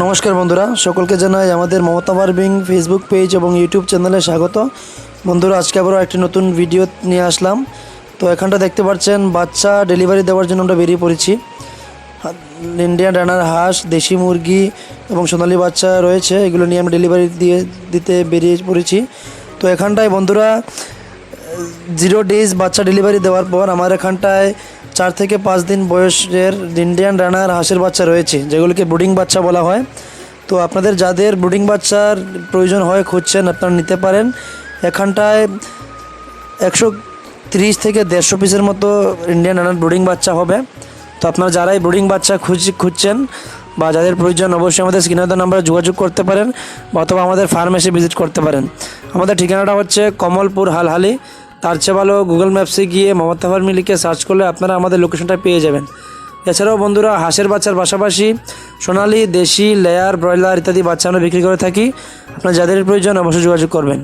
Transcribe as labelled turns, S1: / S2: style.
S1: নমস্কার বন্ধুরা, সকলকে জানাই আমাদের মমতা বার্বিং ফেসবুক পেজ এবং ইউটিউব চ্যানেলে স্বাগত। বন্ধুরা, আজকে আবারও একটি নতুন ভিডিও নিয়ে আসলাম। তো এখানটা দেখতে পাচ্ছেন, বাচ্চা ডেলিভারি দেওয়ার জন্য আমরা বেরিয়ে পড়েছি। ইন্ডিয়ান রানার হাঁস, দেশি মুরগি এবং সোনালি বাচ্চা রয়েছে, এগুলো নিয়ে আমরা ডেলিভারি দিয়ে দিতে বেরিয়ে পড়েছি। তো এখানটায় বন্ধুরা জিরো ডেজ বাচ্চা ডেলিভারি দেওয়ার পর আমার এখানটায় চার থেকে পাঁচ দিন বয়সের ইন্ডিয়ান রানার হাঁসের বাচ্চা রয়েছে, যেগুলোকে ব্রুডিং বাচ্চা বলা হয়। তো আপনাদের যাদের ব্রুডিং বাচ্চার প্রয়োজন হয়, খুঁজছেন, আপনারা নিতে পারেন। এখানটায় একশো তিরিশ থেকে দেড়শো পিসের মতো ইন্ডিয়ান রানার ব্রুডিং বাচ্চা হবে। তো আপনারা যারাই ব্রুডিং বাচ্চা খুঁজ, খুঁজছেন বা যাদের প্রয়োজন, অবশ্যই আমাদের স্ক্রিনের নাম্বারে যোগাযোগ করতে পারেন, অথবা আমাদের ফার্ম এসে ভিজিট করতে পারেন। আমাদের ঠিকানাটা হচ্ছে কমলপুর হালহালি তার চেয়ে ভালো গুগল ম্যাপসে গিয়ে মমতা ফার্মি লিখে সার্চ করলে আপনারা আমাদের লোকেশনটা পেয়ে যাবেন। এছাড়াও বন্ধুরা, হাঁসের বাচ্চার পাশাপাশি সোনালি, দেশি লেয়ার ব্রয়লার ইত্যাদি বাচ্চা আমরা বিক্রি করে থাকি। আপনার যাদের প্রয়োজন অবশ্যই যোগাযোগ করবেন।